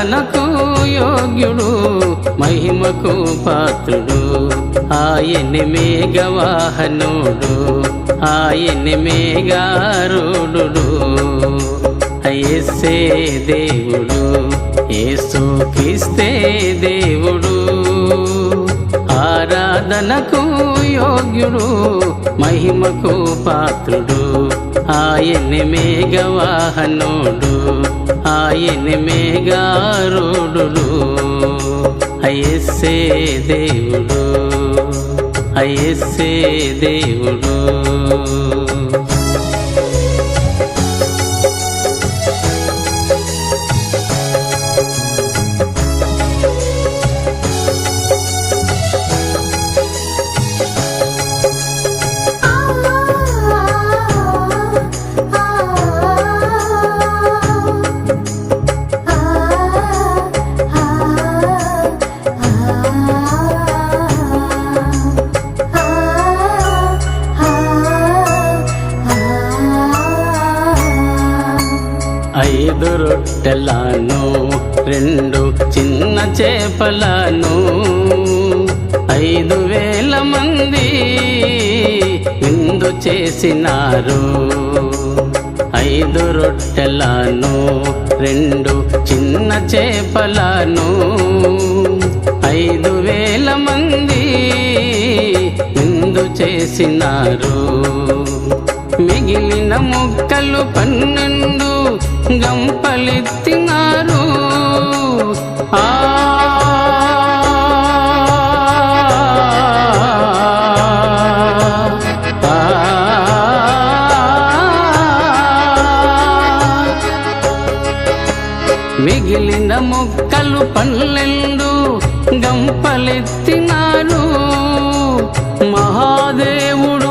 ఆరాధనకు యోగ్యుడు మహిమకు పాత్రుడు. ఆయన్ని మేఘవాహనుడు ఆయన్ని మేఘారుడు యేసే దేవుడు ఏసు క్రిస్తే దేవుడు. ఆరాధనకు యోగ్యుడు మహిమకు పాత్రుడు. ఆయన్ని మేఘవాహనుడు. ఆయన మేఘారుడు అయస్సే దేవుడు అయస్సే దేవుడు. రొట్టెలను రెండు చిన్న చేపలను. ఐదు వేల మంది విందు చేసినారు. ఐదు రొట్టెలను రెండు చిన్న చేపలను. ఐదు వేల మంది విందు చేసినారు. మిగిలిన ముక్కలు పన్నెండు గంపలెత్తినారు. ఆ మిగిలిన ముక్కలు పన్నెండు గంపలెత్తినారు. మహాదేవుడు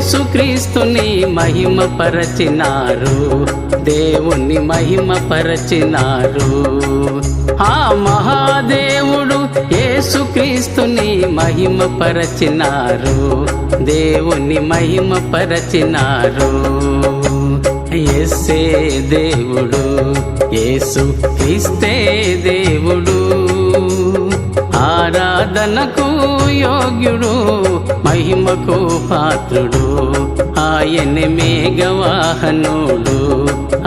యేసుక్రీస్తుని మహిమ పరచినారు. దేవుని మహిమ పరచినారు. ఆ మహాదేవుడు యేసుక్రీస్తుని మహిమ పరచినారు. దేవుని మహిమ పరచినారు. ఎస్సే దేవుడు యేసు క్రీస్తే దేవుడు. ఆరాధనకు యోగ్యుడు మహిమకు పాత్రుడు. ఆయన మేఘవాహనుడు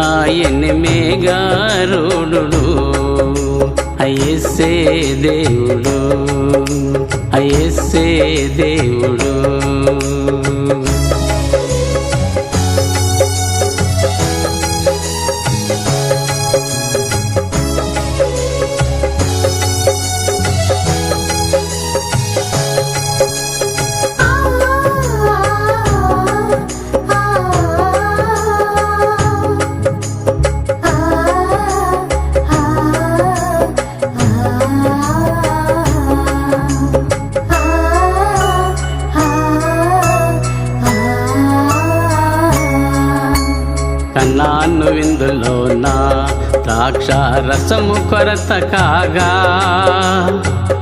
ఆయన మేఘారుడు అయస్సే దేవుడు అయస్సే దేవుడు. కన్నాను విందులోన ద్రాక్ష రసము కొరత కాగా.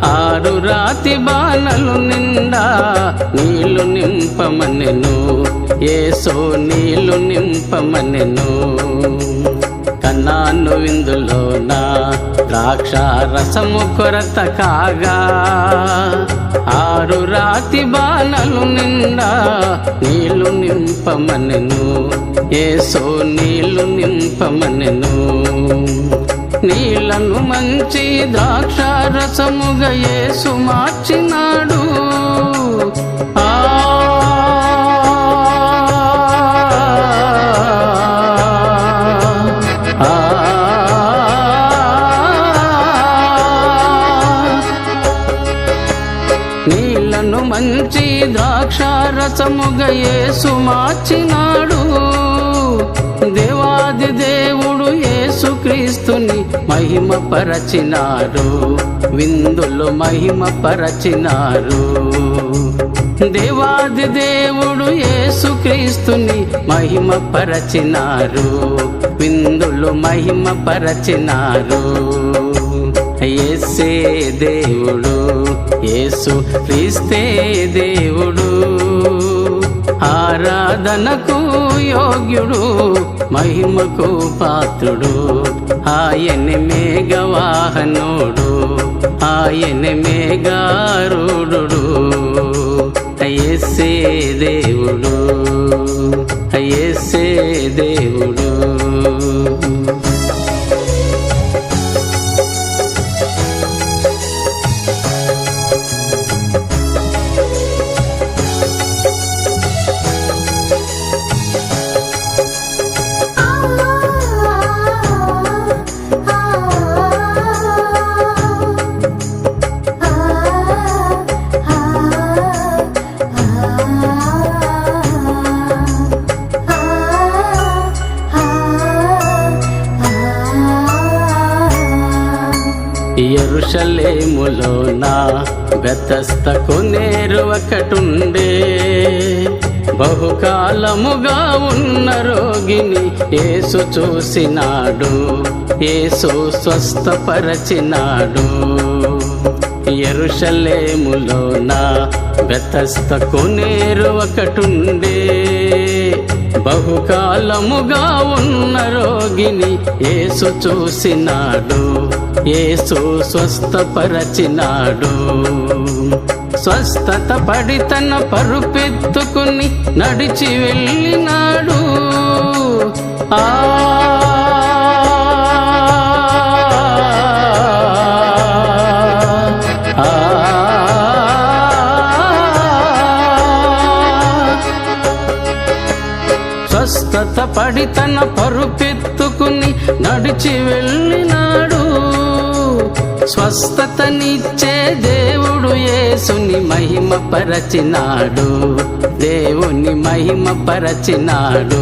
ఆరు రాతి బాణలు నిండా నీళ్ళు నింపమనెను. ఏసో నీళ్ళు నింపమనెను. నాన్ను విందులోన ద్రాక్ష రసము కొరత కాగా. ఆరు రాతి బాణలు నిండా నీళ్ళు నింపమనెను. ఏసో నీళ్ళు నింపమనెను. నీళ్ళను మంచి ద్రాక్ష రసముగా మార్చినాడు. ద్రాక్ష యేసు మార్చినాడు. దేవాది దేవుడు యేసుక్రీస్తుని మహిమ పరచినారు విందులు మహిమ పరచినారు దేవాది దేవుడు యేసుక్రీస్తుని మహిమ పరచినారు విందులు మహిమ పరచినారు యేసే దేవుడు యేసు క్రీస్తే దేవుడు. ఆరాధనకు యోగ్యుడు మహిమకు పాత్రుడు. ఆయన మేఘవాహనుడు ఆయన మేఘారుడు అయ్యేసే దేవుడు అయ్యేసే దేవుడు. ఎరుషలేములోన బెతస్తకు నేరు ఒకటుండే. బహుకాలముగా ఉన్న రోగిని ఏసు చూసినాడు ఏసు స్వస్థపరచినాడు. ఎరుషలేములోన బెతస్తకు నేరు ఒకటుండే. బహుకాలముగా ఉన్న రోగిని ఏసు చూసినాడు ఏసు స్వస్థపరచినాడు. స్వస్థత పడి తన పరుపెత్తుకుని నడిచి వెళ్ళినాడు. ఆ స్వస్థత పడి తన పరుపెత్తుకుని నడిచి వెళ్ళి స్వస్థతనిచ్చే దేవుడు యేసుని మహిమ పరచినాడు దేవుని మహిమ పరచినాడు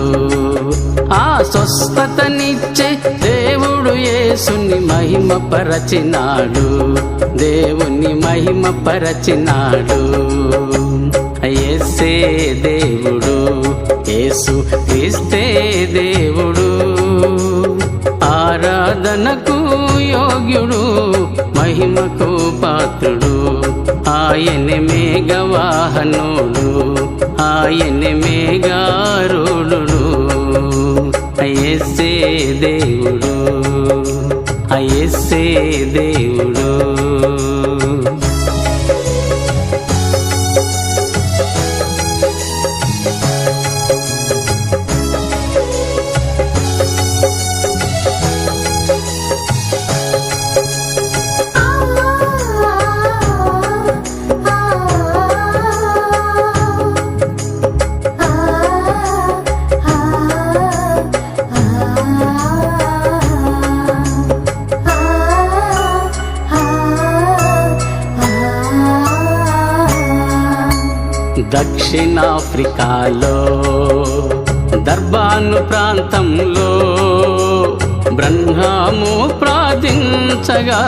ఆ స్వస్థతనిచ్చే దేవుడు యేసుని మహిమ పరచినాడు దేవుని మహిమ పరచినాడు యేసే దేవుడు యేసు క్రిస్తే దేవుడు. ఆరాధనకు యోగ్యుడు మహిమకు పాత్రుడు. ఆయన మేఘవాహనుడు ఆయన మేఘారుడు అయస్సే దేవుడు అయస్సే దేవుడు. దక్షిణాఫ్రికాలో దర్బాను ప్రాంతంలో బ్రహ్మాము ప్రార్థించగా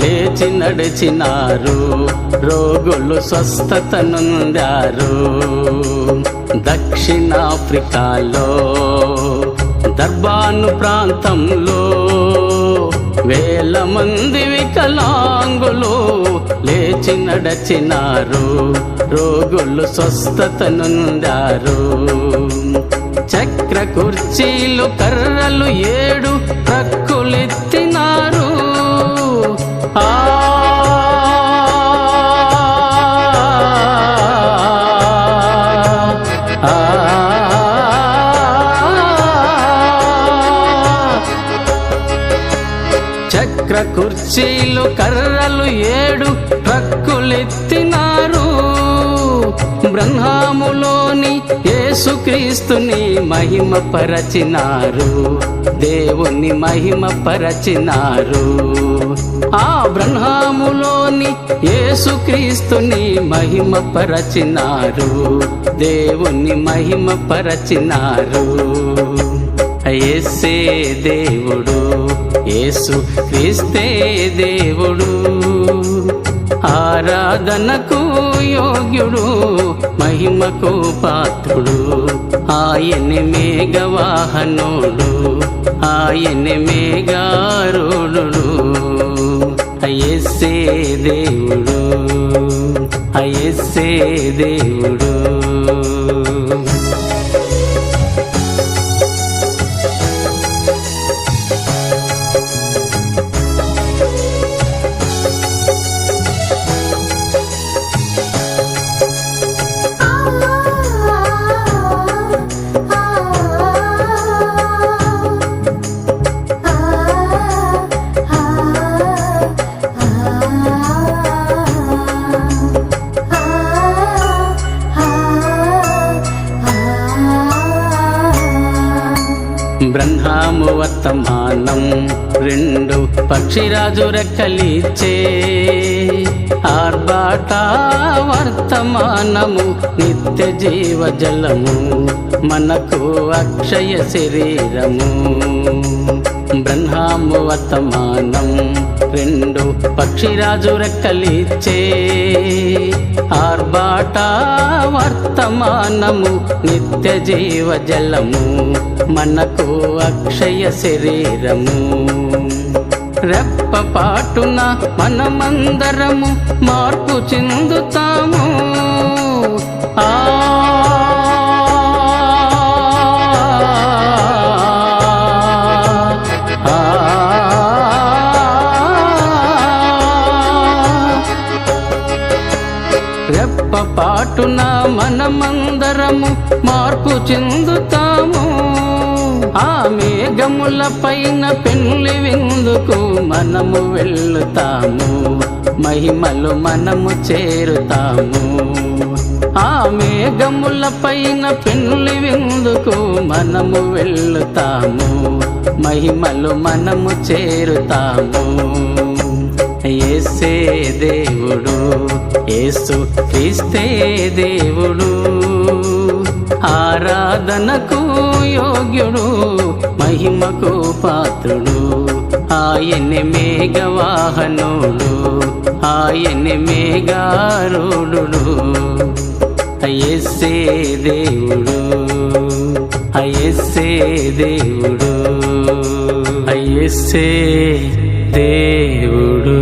లేచి నడిచినారు రోగులు స్వస్థత నొందారు దక్షిణాఫ్రికాలో దర్బాను ప్రాంతంలో వేల మంది వికలాంగులు లేచి నడచినారు. రోగులు స్వస్థత నొందారు చక్ర కుర్చీలు కర్రలు ఏడు తక్కులెత్తినారు ఆ కర్రలు ఏడు ట్రక్కులెత్తినారు బ్రహ్మాములోని యేసుక్రీస్తుని మహిమ పరచినారు. దేవుని మహిమ పరచినారు. ఆ బ్రహ్మాములోని యేసుక్రీస్తుని మహిమ పరచినారు. దేవుని మహిమ పరచినారు. ఏసే దేవుడు ఏసు క్రీస్తే దేవుడు. ఆరాధనకు యోగ్యుడు మహిమకు పాత్రుడు. ఆయన్ని మేఘవాహనుడు ఆయన్ని మేఘారుడు అయ్యేసే దేవుడు అయ్యేసే దేవుడు. బ్రహ్మాము వర్తమానం రెండు పక్షిరాజు రెక్కలిచ్చే ఆర్భాట వర్తమానము నిత్య జీవ జలము మనకు అక్షయ శరీరము. బ్రహ్మాము వర్తమానం. రెండు పక్షిరాజు రెక్కలిచ్చే ఆర్భాట వర్తమానము నిత్య జీవ జలము మనకు అక్షయ శరీరము. రెప్పపాటున మనమందరము మార్పు చెందుతాము. ఆ, అందరము మార్పు చెందుతాము. ఆ మేఘముల పైన పెళ్ళి విందుకు మనము వెళ్ళుతాము. మహిమలు మనము చేరుతాము. ఆ మేఘముల పైన పెళ్ళి విందుకు మనము వెళ్ళుతాము. మహిమలు మనము చేరుతాము. ఏసే దేవుడు ఏసు క్రీస్తే దేవుడు. ఆరాధనకు యోగ్యుడు మహిమకు పాత్రుడు. ఆయన్ని మేఘవాహనుడు ఆయన్ని మేఘారుడు అయస్సే దేవుడు అయస్సే దేవుడు అయస్సే దేవుడు.